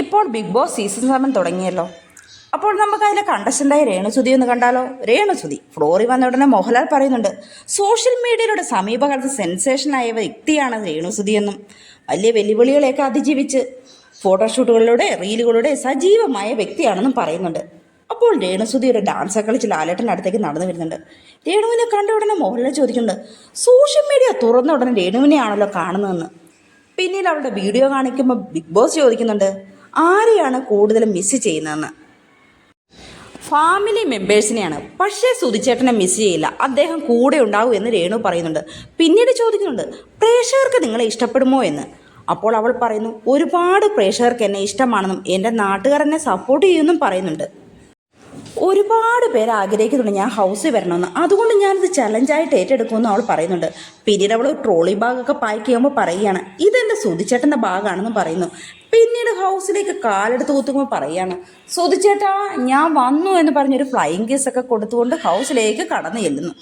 ഇപ്പോൾ big boss season seven തുടങ്ങിയല്ലോ. അപ്പോൾ നമുക്ക് അതിലെ കണ്ടസ്റ്റന്റായ രേണുസുതി ഒന്ന് കണ്ടാലോ? രേണുസുതി ഫ്ലോറി വന്ന ഉടനെ മോഹൻലാൽ പറയുന്നുണ്ട് സോഷ്യൽ മീഡിയയിലൂടെ സമീപകാലത്ത് സെൻസേഷനായ വ്യക്തിയാണ് രേണുസുതി എന്നും. വലിയ വെല്ലുവിളികളെയൊക്കെ അതിജീവിച്ച് ഫോട്ടോഷൂട്ടുകളിലൂടെ റീലുകളിലൂടെ സജീവമായ വ്യക്തിയാണെന്നും പറയുന്നുണ്ട്. അപ്പോൾ രേണുസുതിയുടെ ഡാൻസ് കളിച്ച് ലാലേട്ടന്റെ അടുത്തേക്ക് നടന്നു വരുന്നുണ്ട്. രേണുവിനെ കണ്ട ഉടനെ മോഹൻലാൽ ചോദിക്കുന്നുണ്ട് സോഷ്യൽ മീഡിയ തുറന്ന ഉടനെ രേണുവിനെയാണല്ലോ കാണുന്നതെന്ന്? പിന്നീട് അവളുടെ വീഡിയോ കാണിക്കുമ്പോൾ ബിഗ് ബോസ് ചോദിക്കുന്നുണ്ട് ആരെയാണ് കൂടുതലും മിസ് ചെയ്യുന്നതെന്ന്? ഫാമിലി മെമ്പേഴ്സിനെയാണ് പക്ഷേ സുധിച്ചേട്ടനെ മിസ് ചെയ്യില്ല. അദ്ദേഹം കൂടെ ഉണ്ടാവും എന്ന് രേണു പറയുന്നുണ്ട്. പിന്നീട് ചോദിക്കുന്നുണ്ട് പ്രേക്ഷകർക്ക് നിങ്ങളെ ഇഷ്ടപ്പെടുമോ എന്ന്? അപ്പോൾ അവൾ പറയുന്നു ഒരുപാട് പ്രേക്ഷകർക്ക് എന്നെ ഇഷ്ടമാണെന്നും എന്റെ നാട്ടുകാരനെ സപ്പോർട്ട് ചെയ്യുമെന്നും പറയുന്നുണ്ട്. ഒരുപാട് പേര് ആഗ്രഹിക്കുന്നുണ്ട് ഞാൻ ഹൗസിൽ വരണമെന്ന്. അതുകൊണ്ട് ഞാനിത് ചലഞ്ചായിട്ട് ഏറ്റെടുക്കുമെന്ന് അവൾ പറയുന്നുണ്ട്. പിന്നീട് അവൾ ട്രോളി ബാഗൊക്കെ പാക്ക് ചെയ്യുമ്പോൾ പറയുകയാണ് ഇതെന്റെ സുതിച്ചേട്ടന്റെ ബാഗാണെന്ന് പറയുന്നു. പിന്നീട് ഹൗസിലേക്ക് കാലെടുത്ത് കുത്തുമ്പോൾ പറയുകയാണ് സുതിച്ചേട്ടാ ഞാൻ വന്നു എന്ന് പറഞ്ഞൊരു ഫ്ലൈയിങ് കേസൊക്കെ കൊടുത്തുകൊണ്ട് ഹൗസിലേക്ക് കടന്നു ചെല്ലുന്നു.